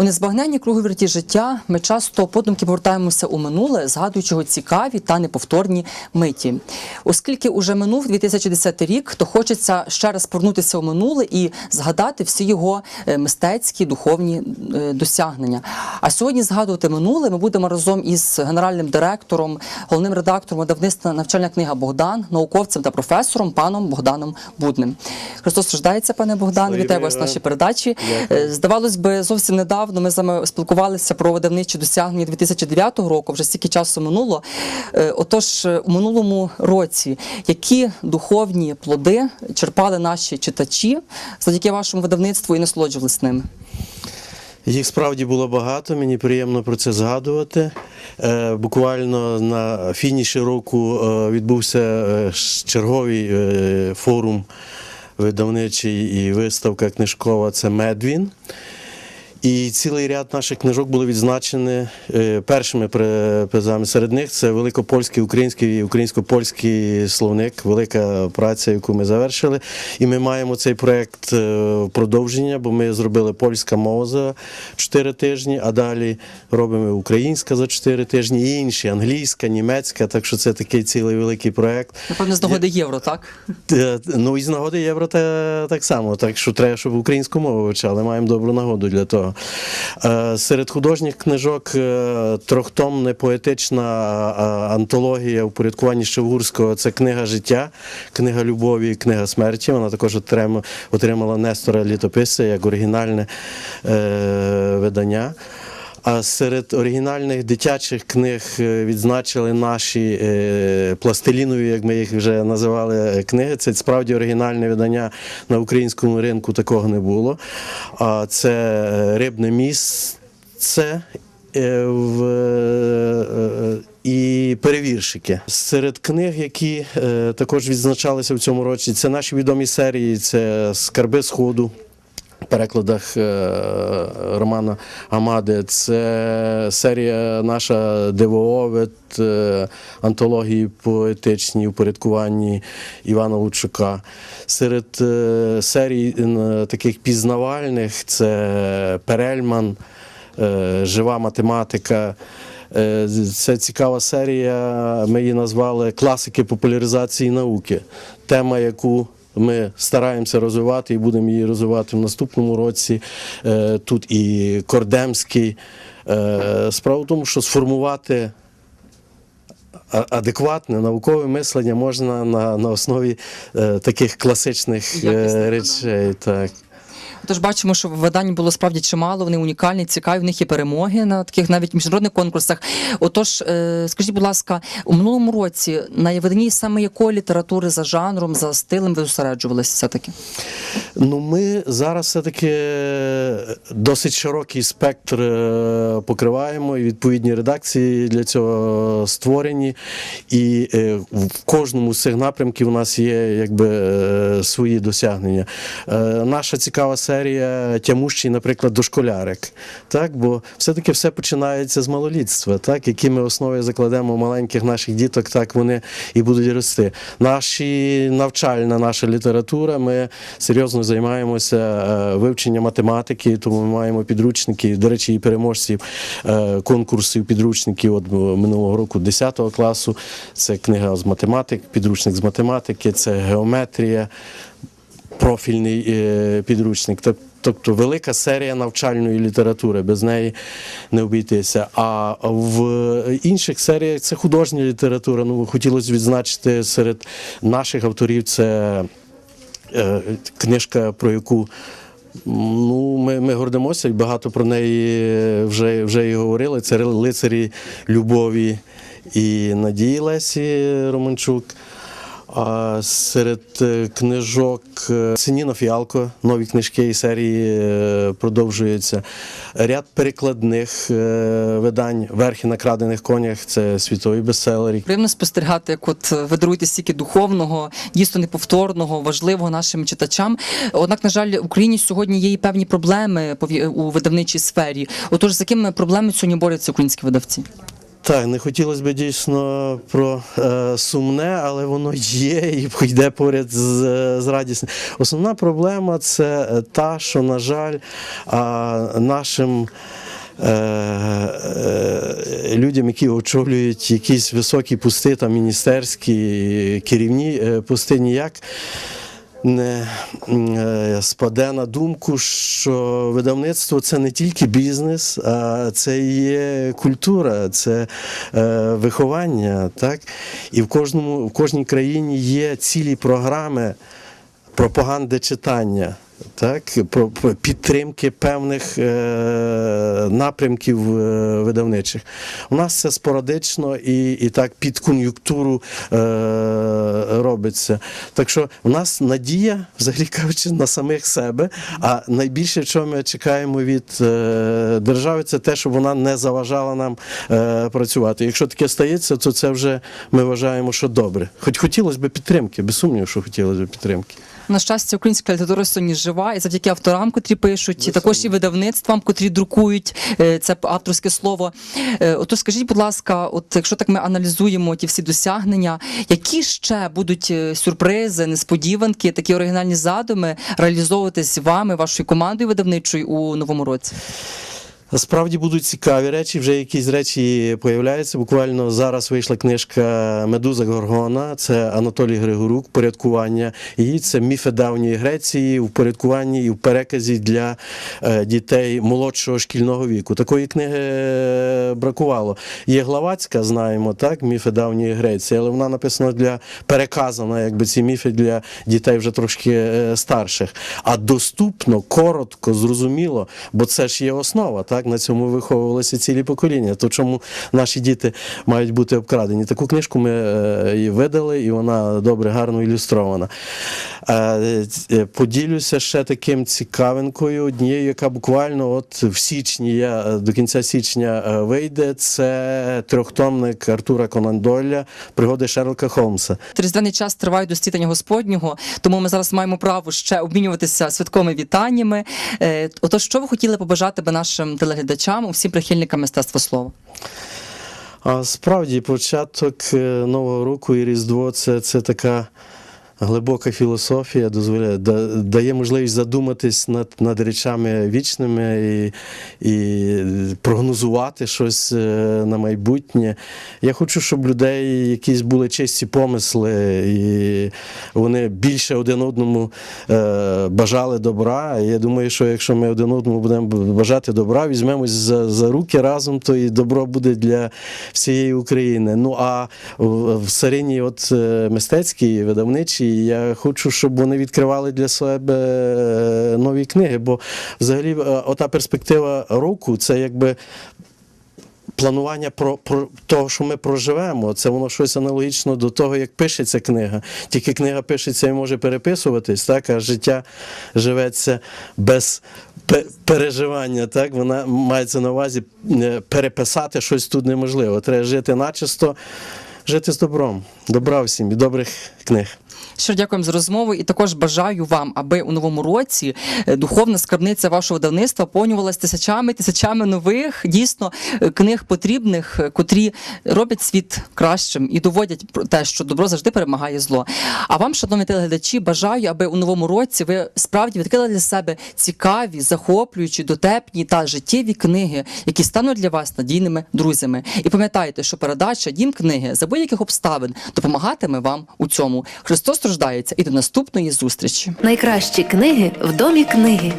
У незбагненні круговерті життя ми часто подумки повертаємося у минуле, згадуючи його цікаві та неповторні миті. Оскільки уже минув 2010 рік, то хочеться ще раз повернутися у минуле і згадати всі його е, мистецькі духовні е, досягнення. А сьогодні згадувати минуле ми будемо разом із генеральним директором, головним редактором видавництва навчальна книга Богдан, науковцем та професором паном Богданом Будним. Христос рождається, пане Богдане. Слава Вітаю вас в нашій передачі. Дякую. Е, Здавалось би, зовсім недавно ми з вами спілкувалися про видавничі досягнення 2009 року. Вже стільки часу минуло. Е, Отож, е, у минулому році які духовні плоди черпали наші читачі завдяки вашому видавництву і насолоджувалися ними? Їх справді було багато, мені приємно про це згадувати. Е, Буквально на фініші року відбувся черговий форум видавничий і виставка книжкова це Медвін. І цілий ряд наших книжок були відзначені е, першими при- призами. Серед них це великопольський, український і українсько-польський словник, велика праця, яку ми завершили. І ми маємо цей проєкт е, продовження, бо ми зробили польська мова за 4 тижні, а далі робимо українська за 4 тижні, і інші англійська, німецька. Так що це такий цілий великий проєкт. Напевно, з нагоди євро, так? Е, Ну і з нагоди євро те, так само. Так що треба, щоб українську мову вивчали. Маємо добру нагоду для того. Е, Серед художніх книжок е, трьохтомна поетична е, антологія упорядкування Шевгурського це книга життя, книга любові, книга смерті. Вона також отримала, Нестора літописця як оригінальне видання. А серед оригінальних дитячих книг е, відзначили наші е, пластилінові, як ми їх вже називали, е, книги. Це справді оригінальне видання на українському ринку такого не було. Це рибне місце. В, і перевіршики. Серед книг, які також відзначалися в цьому році, це наші відомі серії, це Скарби Сходу перекладах е, Романа Амади. Це серія наша Дивоовид, е, антології поетичні, упорядкуванні Івана Лучука. Серед е, серій таких пізнавальних це Перельман, Жива математика. Це цікава серія. Ми її назвали Класики популяризації науки. Тема, яку ми стараємося розвивати і будемо її розвивати в наступному році. Е, Тут і Кордемський. Е, Справа в тому, що сформувати адекватне наукове мислення можна на, на основі е, таких класичних е, речей. Так. Тож бачимо, що видань було справді чимало, вони унікальні, цікаві, в них є перемоги на таких навіть міжнародних конкурсах. Отож, е, скажіть, будь ласка, у минулому році на виданні саме якої літератури за жанром, за стилем ви зосереджувалися все-таки? Ну, ми зараз все-таки досить широкий спектр е, покриваємо, і відповідні редакції для цього створені. І е, в кожному з цих напрямків у нас є якби свої досягнення. Наша цікава серія тямущий, наприклад, дошколярик. Так, бо все-таки все починається з малолітства, так, які ми основи закладемо маленьких наших діток, так вони і будуть рости. Наші навчальна наша література. Ми серйозно займаємося е, вивченням математики, тому ми маємо підручники. До речі, і переможців е, конкурсів підручників от минулого року 10 класу. Це книга з математики, підручник з математики, це геометрія, профільний е, підручник. Тобто велика серія навчальної літератури, без неї не обійтися. А в інших серіях це художня література. Ну, хотілося відзначити серед наших авторів це е, книжка, про яку ну, ми, ми гордимося і багато про неї вже, вже і говорили. Це лицарі любові і Надії Лесі Романчук. А серед е, книжок е, Синіно Фіалко, нові книжки і серії е, продовжуються. Ряд перекладних видань Верхи на крадених конях це світові бестселери. Приємно спостерігати, як от ви стільки духовного, дійсно неповторного, важливого нашим читачам. Однак, на жаль, в Україні сьогодні є і певні проблеми у видавничій сфері. Отож, з якими проблемами сьогодні борються українські видавці? Так, не хотілося б дійсно про е, сумне, але воно є і йде поряд з, з радісним. Основна проблема це та, що, на жаль, а, нашим. е, е, Людям, які очолюють якісь високі пости, там міністерські, керівні е, пости, ніяк не е, спаде на думку, що видавництво це не тільки бізнес, а це є культура, це е, виховання. Так? І в, кожному, в кожній країні є цілі програми пропаганди читання. Так, про, підтримки певних е, напрямків е, видавничих. У нас це спорадично і, і так під кон'юнктуру е, робиться. Так що в нас надія, взагалі кажучи, на самих себе. А найбільше, що ми чекаємо від держави, це те, щоб вона не заважала нам працювати. Якщо таке стається, то це вже ми вважаємо, що добре. Хоч хотілося б підтримки, без сумніву, що хотілося б підтримки. На щастя, українська література сьогодні жива, і завдяки авторам, котрі пишуть, і також і видавництвам, котрі друкують е, це авторське слово. Е, Отож, скажіть, будь ласка, от якщо так ми аналізуємо ті всі досягнення, які ще будуть е, сюрпризи, несподіванки, такі оригінальні задуми реалізовуватись вами, вашою командою видавничою у новому році? Справді будуть цікаві речі, вже якісь речі появляються. Буквально зараз вийшла книжка Медуза Горгона, це Анатолій Григорук, порядкування. І це міфи давньої Греції в порядкуванні і в переказі для е, дітей молодшого шкільного віку. Такої книги е, бракувало. Є Главацька, знаємо, так, міфи давньої Греції, але вона написана для переказана, якби ці міфи для дітей вже трошки е, старших. А доступно, коротко, зрозуміло, бо це ж є основа. Так? На цьому виховувалися цілі покоління. То чому наші діти мають бути обкрадені? Таку книжку ми е, і видали, і вона добре, гарно ілюстрована. Е, е, Поділюся ще таким цікавинкою, однією, яка буквально от в січні, я до кінця січня вийде. Це трьохтомник Артура Конан Дойля Пригоди Шерлока Холмса. Різдвяний час триває до стітання Господнього, тому ми зараз маємо право ще обмінюватися святковими вітаннями. Отож, що ви хотіли побажати би нашим телеглядачам, усім прихильникам мистецтва слова? А справді початок е, Нового року і Різдво це, це така глибока філософія, дозволяє, дає можливість задуматись над, над речами вічними і, і прогнозувати щось е, на майбутнє. Я хочу, щоб людей якісь були чисті помисли, і вони більше один одному е, бажали добра. Я думаю, що якщо ми один одному будемо бажати добра, візьмемось за, за руки разом, то і добро буде для всієї України. Ну а в, царині от е, мистецькій, видавничій, я хочу, щоб вони відкривали для себе е, нові книги. Бо взагалі е, ота перспектива року це якби планування про, про того, що ми проживемо, це воно щось аналогічно до того, як пишеться книга. Тільки книга пишеться і може переписуватись, так, а життя живеться без пе- переживання. Так? Вона мається на увазі е, переписати щось тут неможливо. Треба жити начисто, жити з добром. Добра всім і добрих книг. Щиро дякуємо за розмову і також бажаю вам, аби у новому році е, духовна скарбниця вашого видавництва повнювалась тисячами, тисячами нових дійсно е, книг потрібних, е, котрі роблять світ кращим і доводять про те, що добро завжди перемагає зло. А вам, шановні телеглядачі, бажаю, аби у новому році ви справді відкрили для себе цікаві, захоплюючі, дотепні та життєві книги, які стануть для вас надійними друзями. І пам'ятайте, що передача дім книги за будь-яких обставин допомагатиме вам у цьому. Христос обсуждаються. І до наступної зустрічі. Найкращі книги в домі книги.